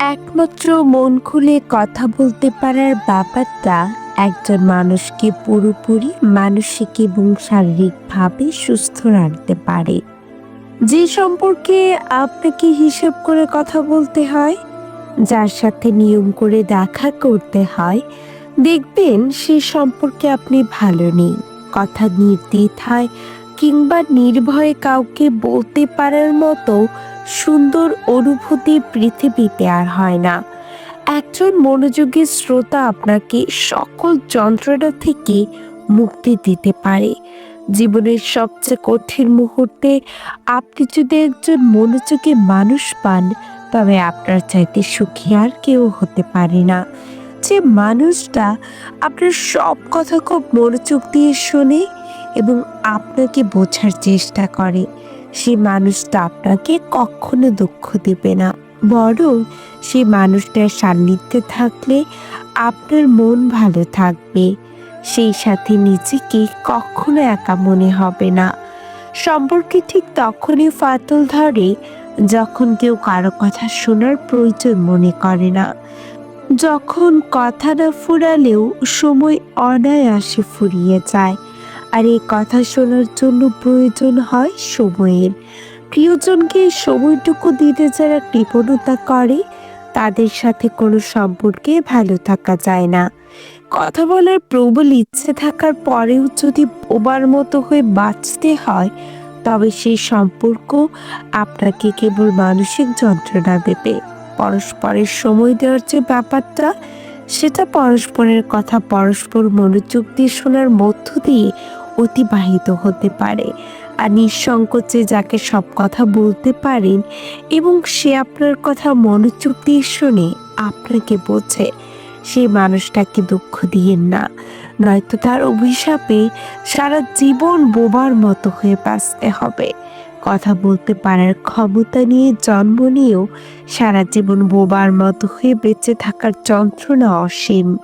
একমাত্র মন খুলে কথা বলতে পারার ব্যাপারটা একজন মানুষকে পুরোপুরি মানসিক এবং শারীরিকভাবে সুস্থ রাখতে পারে। যে সম্পর্কে আপনাকে হিসেব করে কথা বলতে হয়, যার সাথে নিয়ম করে দেখা করতে হয়, দেখবেন সে সম্পর্কে আপনি ভালো নেই। কথা নির্দ্বিধায় কিংবা নির্ভয়ে কাউকে বলতে পারার মতো সুন্দর অনুভূতি পৃথিবীতে আর হয় না। একজন মনোযোগী শ্রোতা আপনাকে সকল যন্ত্রণা থেকে মুক্তি দিতে পারে। জীবনের সবচেয়ে কঠিন মুহূর্তে আপনি যদি একজন মনোযোগী মানুষ পান, তবে আপনার চাইতে সুখী আর কেউ হতে পারে না। যে মানুষটা আপনার সব কথা খুব মনোযোগ দিয়ে শোনে এবং আপনাকে বোঝার চেষ্টা করে। সেই মানুষটা আপনাকে কখনো দুঃখ দেবে না। বরং সে মানুষটার সান্নিধ্যে থাকলে আপনার মন ভালো থাকবে। সেই সাথে নিজেকে কখনো একা মনে হবে না। সম্পর্কে ঠিক তখনই ফাটল ধরে যখন কেউ কারও কথা শোনার প্রয়োজন মনে করে না। যখন কথা না ফুরালেও সময় অনায়াসে ফুরিয়ে যায়। আর এই কথা শোনার জন্য প্রয়োজন হয় সময়ের। প্রিয়জনকে সময়টুকু দিতে যারা কৃপণতা করে, তাদের সাথে কোনো সম্পর্কে ভালো থাকা যায় না। কথা বলার প্রবল ইচ্ছে থাকার পরেও যদি বোবার মতো হয়ে বাঁচতে হয়, তবে সেই সম্পর্ক আপনাকে কেবল মানসিক যন্ত্রণা দেবে। পরস্পরের সময় দেওয়ার যে ব্যাপারটা, সেটা পরস্পরের কথা পরস্পর মনোযোগ দিয়ে শোনার মধ্য দিয়ে অতিবাহিত হতে পারে। আর নিঃসংকোচে যাকে সব কথা বলতে পারেন এবং সে আপনার কথা মনোযোগ দিয়ে শুনে আপনাকে বোঝে, সেই মানুষটাকে দুঃখ দিয়েন না। নয়তো তার অভিশাপে সারা জীবন বোবার মতো হয়ে বাঁচতে হবে। কথা বলতে পারার ক্ষমতা নিয়ে জন্ম নিয়েও সারা জীবন বোবার মতো হয়ে বেঁচে থাকার যন্ত্রণা অসীম।